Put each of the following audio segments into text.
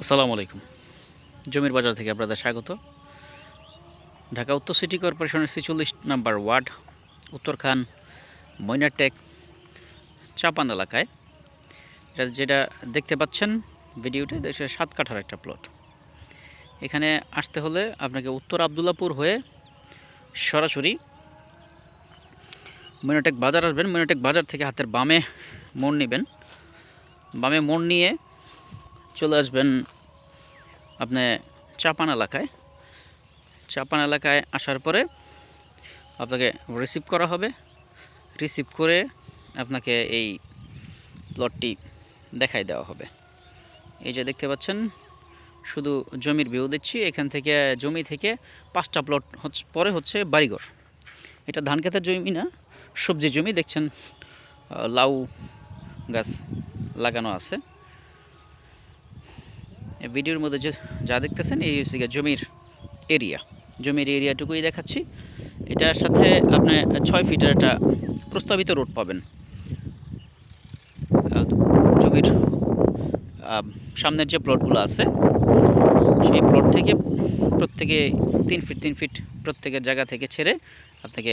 আসসালামু আলাইকুম। জমির বাজার থেকে আপনাদের স্বাগত। ঢাকা উত্তর সিটি কর্পোরেশনের ছেচল্লিশ নাম্বার ওয়ার্ড, উত্তরখান ময়নাটেক চাপান এলাকায়। এটা যেটা দেখতে পাচ্ছেন ভিডিওতে দেশের সাত কাঠার একটা প্লট এখানে আসতে হলে আপনাকে উত্তর আবদুল্লাপুর হয়ে সরাসরি ময়নাটেক বাজার আসবেন। ময়নাটেক বাজার থেকে হাতের বামে মোড় নেবেন। বামে মোড় নিয়ে চলে আসবেন আপনি চাপান এলাকায়। চাপান এলাকায় আসার পরে আপনাকে রিসিভ করা হবে। রিসিভ করে আপনাকে এই প্লটটি দেখাই দেওয়া হবে। এই যে দেখতে পাচ্ছেন, শুধু জমির ভিউ দিচ্ছি। এখান থেকে, জমি থেকে পাঁচটা প্লট হচ্ছে, পরে হচ্ছে বাড়িঘর। এটা ধান খেতের জমি না, সবজি জমি। দেখছেন লাউ গাছ লাগানো আছে। ভিডিওর মধ্যে যে যা দেখতেছেন, এই হচ্ছে জমির এরিয়া জমির এরিয়াটুকুই দেখাচ্ছি। এটার সাথে আপনি ছয় ফিটের একটা প্রস্তাবিত রোড পাবেন। জমির সামনের যে প্লটগুলো আছে, সেই প্লট থেকে প্রত্যেকে তিন ফিট তিন ফিট প্রত্যেকের জায়গা থেকে ছেড়ে আপনাকে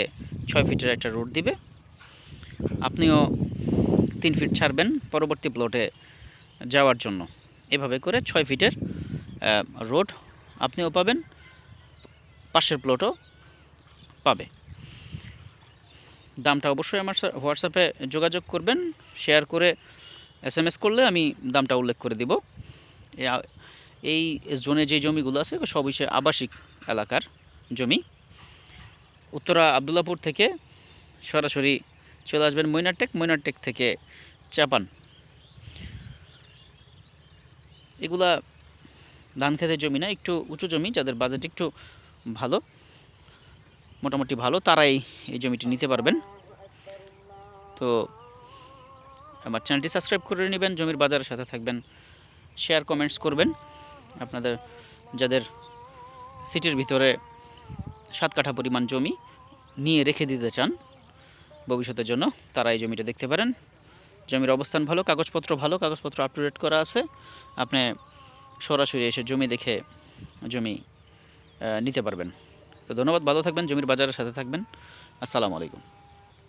ছয় ফিটের একটা রোড দিবে। আপনিও তিন ফিট ছাড়বেন পরবর্তী প্লটে যাওয়ার জন্য। এভাবে করে ছয় ফিটের রোড আপনিও পাবেন, পাশের প্লটও পাবে। দামটা অবশ্যই আমার হোয়াটসঅ্যাপে যোগাযোগ করবেন শেয়ার করে এস এম এস করলে আমি দামটা উল্লেখ করে দিব। এই জোনে যে জমিগুলো আছে, সবই সে আবাসিক এলাকার জমি। উত্তরা আবদুল্লাপুর থেকে সরাসরি চলে আসবেন মৈনারটেক মৈনারটেক থেকে চাপান। এগুলা ধান খেতের জমি না, একটু উঁচু জমি, যাদের বাজেট একটু ভালো, মোটামুটি ভালো, তারাই এই জমিটি নিতে পারবেন। তো আমার চ্যানেলটি সাবস্ক্রাইব করে নেবেন, জমির বাজারের সাথে থাকবেন শেয়ার কমেন্টস করবেন। আপনাদের, যাদের সিটির ভিতরে সাত কাঠা পরিমাণ জমি নিয়ে রেখে দিতে চান, ভবিষ্যতের জন্য, তারা এই জমিটা দেখতে পারেন। জমির অবস্থান ভালো, কাগজপত্র ভালো, কাগজপত্র আপ টু ডেট করা আছে। আপনি সরাসরি এসে জমি দেখে জমি নিতে পারবেন। তো ধন্যবাদ, ভালো থাকবেন, জমির বাজারের সাথে থাকবেন। আসসালামু আলাইকুম।